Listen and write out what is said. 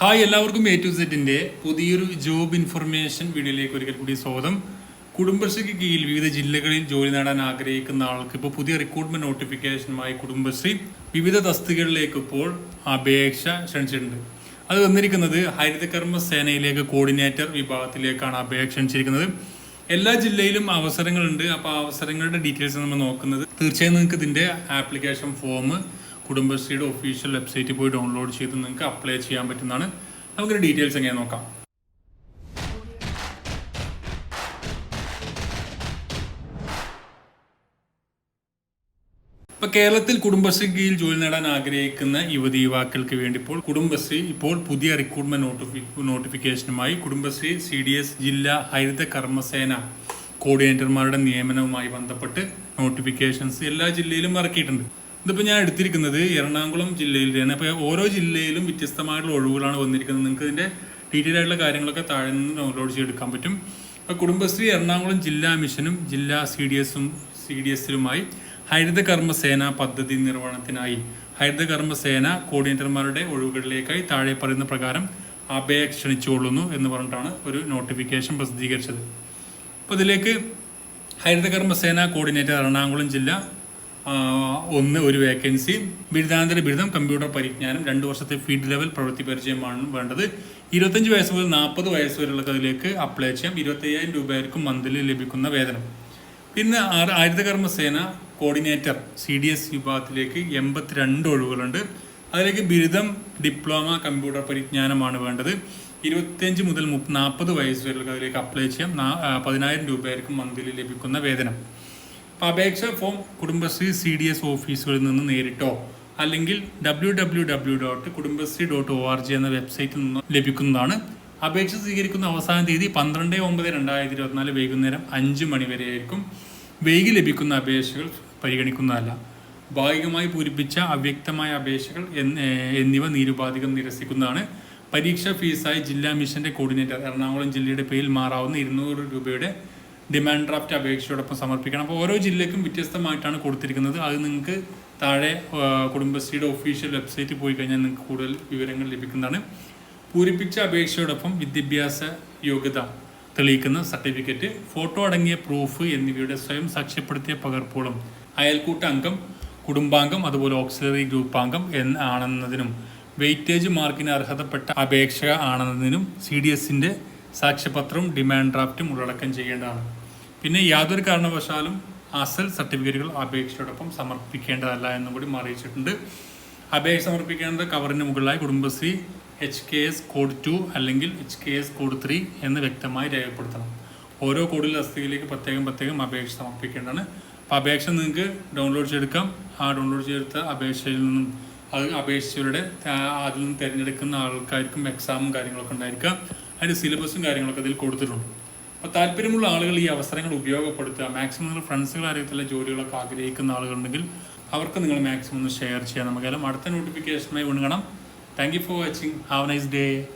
Hi എല്ലാവർക്കും A to സെറ്റിന്റെ പുതിയൊരു ജോബ് ഇൻഫർമേഷൻ വീഡിയോയിലേക്ക് ഒരിക്കൽ കൂടി സ്വാഗതം. കുടുംബശ്രീക്ക് കീഴിൽ വിവിധ ജില്ലകളിൽ ജോലി നേടാൻ ആഗ്രഹിക്കുന്ന ആൾക്ക് ഇപ്പോൾ പുതിയ റിക്രൂട്ട്മെന്റ് നോട്ടിഫിക്കേഷനുമായി കുടുംബശ്രീ വിവിധ തസ്തികകളിലേക്ക് ഇപ്പോൾ അപേക്ഷ ക്ഷണിച്ചിട്ടുണ്ട്. അത് വന്നിരിക്കുന്നത് ഹരിതകർമ്മ സേനയിലേക്ക് കോർഡിനേറ്റർ വിഭാഗത്തിലേക്കാണ് അപേക്ഷ ക്ഷണിച്ചിരിക്കുന്നത്. എല്ലാ ജില്ലയിലും അവസരങ്ങളുണ്ട്. അപ്പോൾ അവസരങ്ങളുടെ ഡീറ്റെയിൽസ് നമ്മൾ നോക്കുന്നത്. തീർച്ചയായും നിങ്ങൾക്ക് ഇതിന്റെ ആപ്ലിക്കേഷൻ ഫോം കുടുംബശ്രീയുടെ ഒഫീഷ്യൽ വെബ്സൈറ്റിൽ പോയി ഡൗൺലോഡ് ചെയ്ത് നിങ്ങൾക്ക് അപ്ലൈ ചെയ്യാൻ പറ്റുന്നതാണ്. നമുക്കൊരു ഡീറ്റെയിൽസ് എങ്ങനെ നോക്കാം. ഇപ്പൊ കേരളത്തിൽ കുടുംബശ്രീ കീഴിൽ ജോലി നേടാൻ ആഗ്രഹിക്കുന്ന യുവതി യുവാക്കൾക്ക് വേണ്ടി ഇപ്പോൾ കുടുംബശ്രീ ഇപ്പോൾ പുതിയ റിക്രൂട്ട്മെന്റ് നോട്ടിഫി നോട്ടിഫിക്കേഷനുമായി കുടുംബശ്രീ സി ഡി എസ് ജില്ലാ ഹരിത കർമ്മസേന കോർഡിനേറ്റർമാരുടെ നിയമനവുമായി ബന്ധപ്പെട്ട് നോട്ടിഫിക്കേഷൻസ് എല്ലാ ജില്ലയിലും ഇറക്കിയിട്ടുണ്ട്. ഇതിപ്പോൾ ഞാൻ എടുത്തിരിക്കുന്നത് എറണാകുളം ജില്ലയിലാണ്. അപ്പോൾ ഓരോ ജില്ലയിലും വ്യത്യസ്തമായിട്ടുള്ള ഒഴിവുകളാണ് വന്നിരിക്കുന്നത്. നിങ്ങൾക്ക് ഇതിന്റെ ഡീറ്റെയിൽ ആയിട്ടുള്ള കാര്യങ്ങളൊക്കെ താഴെ നിന്ന് ഡൗൺലോഡ് ചെയ്തെടുക്കാൻ പറ്റും. അപ്പോൾ കുടുംബശ്രീ എറണാകുളം ജില്ലാ മിഷനും ജില്ലാ സി ഡി എസും സി ഡി എസിലുമായി ഹരിത കർമ്മസേന പദ്ധതി നിർവഹണത്തിനായി ഹരിത കർമ്മസേന കോർഡിനേറ്റർമാരുടെ ഒഴിവുകളിലേക്കായി താഴെ പറയുന്ന പ്രകാരം അപേക്ഷ ക്ഷണിച്ചുകൊള്ളുന്നു എന്ന് പറഞ്ഞിട്ടാണ് ഒരു നോട്ടിഫിക്കേഷൻ പ്രസിദ്ധീകരിച്ചത്. അപ്പോൾ ഇതിലേക്ക് ഹരിത കർമ്മസേന കോർഡിനേറ്റർ എറണാകുളം ജില്ല ഒന്ന് ഒരു വേക്കൻസി ബിരുദാനന്തര ബിരുദം കമ്പ്യൂട്ടർ പരിജ്ഞാനം രണ്ട് വർഷത്തെ ഫീൽഡ് ലെവൽ പ്രവൃത്തി പരിചയമാണ് വേണ്ടത്. ഇരുപത്തഞ്ച് വയസ്സ് മുതൽ നാൽപ്പത് വയസ്സ് വരെയുള്ളവർക്ക് അതിലേക്ക് അപ്ലൈ ചെയ്യാം. ഇരുപത്തയ്യായിരം രൂപയായിരിക്കും മന്ത്ലി ലഭിക്കുന്ന വേതനം. പിന്നെ ആറ് ഹരിതകർമ്മ സേന കോർഡിനേറ്റർ സി ഡി എസ് വിഭാഗത്തിലേക്ക് എൺപത്തിരണ്ട് ഒഴിവുകളുണ്ട്. അതിലേക്ക് ബിരുദം ഡിപ്ലോമ കമ്പ്യൂട്ടർ പരിജ്ഞാനമാണ് വേണ്ടത്. ഇരുപത്തിയഞ്ച് മുതൽ മുപ്പ നാൽപ്പത് വയസ്സ് വരെയുള്ളവർക്ക് അതിലേക്ക് അപ്ലൈ ചെയ്യാം. പതിനായിരം രൂപയായിരിക്കും മന്ത്ലി ലഭിക്കുന്ന വേതനം. അപേക്ഷ form Kudumbashree C D S ഓഫീസുകളിൽ നിന്ന് നേരിട്ടോ? അല്ലെങ്കിൽ W W W dot Kudumbashree dot O R G എന്ന വെബ്സൈറ്റിൽ നിന്ന് ലഭിക്കുന്നതാണ്. അപേക്ഷ സ്വീകരിക്കുന്ന അവസാന തീയതി പന്ത്രണ്ട് ഒമ്പത് രണ്ടായിരത്തി ഇരുപത്തിനാല് വൈകുന്നേരം അഞ്ച് മണി വരെയായിരിക്കും. വൈകി ലഭിക്കുന്ന അപേക്ഷകൾ പരിഗണിക്കുന്നതല്ല. ഭാഗികമായി പൂരിപ്പിച്ച അവ്യക്തമായ അപേക്ഷകൾ എന്നിവ നിരുപാധികം നിരസിക്കുന്നതാണ്. പരീക്ഷാ ഫീസായി ജില്ലാ മിഷന്റെ കോർഡിനേറ്റർ എറണാകുളം ജില്ലയുടെ പേരിൽ മാറാവുന്ന ഇരുന്നൂറ് രൂപയുടെ ഡിമാൻഡ് ഡ്രാഫ്റ്റ് അപേക്ഷയോടൊപ്പം സമർപ്പിക്കണം. അപ്പോൾ ഓരോ ജില്ലയ്ക്കും വ്യത്യസ്തമായിട്ടാണ് കൊടുത്തിരിക്കുന്നത്. അത് നിങ്ങൾക്ക് താഴെ കുടുംബശ്രീയുടെ ഒഫീഷ്യൽ വെബ്സൈറ്റിൽ പോയി കഴിഞ്ഞാൽ നിങ്ങൾക്ക് കൂടുതൽ വിവരങ്ങൾ ലഭിക്കുന്നതാണ്. പൂരിപ്പിച്ച അപേക്ഷയോടൊപ്പം വിദ്യാഭ്യാസ യോഗ്യത തെളിയിക്കുന്ന സർട്ടിഫിക്കറ്റ് ഫോട്ടോ അടങ്ങിയ പ്രൂഫ് എന്നിവയുടെ സ്വയം സാക്ഷ്യപ്പെടുത്തിയ പകർപ്പുകളും അയൽക്കൂട്ട അംഗം കുടുംബാംഗം അതുപോലെ ഓക്സിലറി ഗ്രൂപ്പാംഗം എന്ന് ആണെന്നതിനും വെയിറ്റേജ് മാർക്കിന് അർഹതപ്പെട്ട അപേക്ഷ ആണെന്നതിനും സി ഡി എസിന്റെ സാക്ഷ്യപത്രവും ഡിമാൻഡ് ഡ്രാഫ്റ്റും ഉള്ളടക്കം ചെയ്യേണ്ടതാണ്. പിന്നെ യാതൊരു കാരണവശാലും അസൽ സർട്ടിഫിക്കറ്റുകൾ അപേക്ഷയോടൊപ്പം സമർപ്പിക്കേണ്ടതല്ല എന്നും കൂടി അറിയിച്ചിട്ടുണ്ട് അപേക്ഷ സമർപ്പിക്കേണ്ടത് കവറിന് മുകളിലായി Kudumbashree H K S code two അല്ലെങ്കിൽ H K S code three എന്ന് വ്യക്തമായി രേഖപ്പെടുത്തണം. ഓരോ കോഡിൽ തസ്തികയിലേക്ക് പ്രത്യേകം പ്രത്യേകം അപേക്ഷ സമർപ്പിക്കേണ്ടതാണ്. അപ്പോൾ അപേക്ഷ നിങ്ങൾക്ക് ഡൗൺലോഡ് ചെയ്തെടുക്കാം. ആ ഡൗൺലോഡ് ചെയ്തെടുത്ത അപേക്ഷയിൽ നിന്നും അത് അപേക്ഷിച്ചവരുടെ അതിൽ നിന്ന് തിരഞ്ഞെടുക്കുന്ന ആൾക്കാർക്കും എക്സാമും കാര്യങ്ങളൊക്കെ ഉണ്ടായിരിക്കുക അതിന്റെ സിലബസും കാര്യങ്ങളൊക്കെ അതിൽ കൊടുത്തിട്ടുണ്ട്. അപ്പോൾ താല്പര്യമുള്ള ആളുകൾ ഈ അവസരങ്ങൾ ഉപയോഗപ്പെടുത്തുക മാക്സിമം നിങ്ങൾ ഫ്രണ്ട്സുകൾ അറിയത്തില്ല ജോലികളൊക്കെ ആഗ്രഹിക്കുന്ന ആളുകളുണ്ടെങ്കിൽ അവർക്ക് നിങ്ങൾ മാക്സിമം ഒന്ന് ഷെയർ ചെയ്യാം നമുക്കെല്ലാം അടുത്ത നോട്ടിഫിക്കേഷനായി വീണ്ടും കാണാം. Thank you for watching have nice day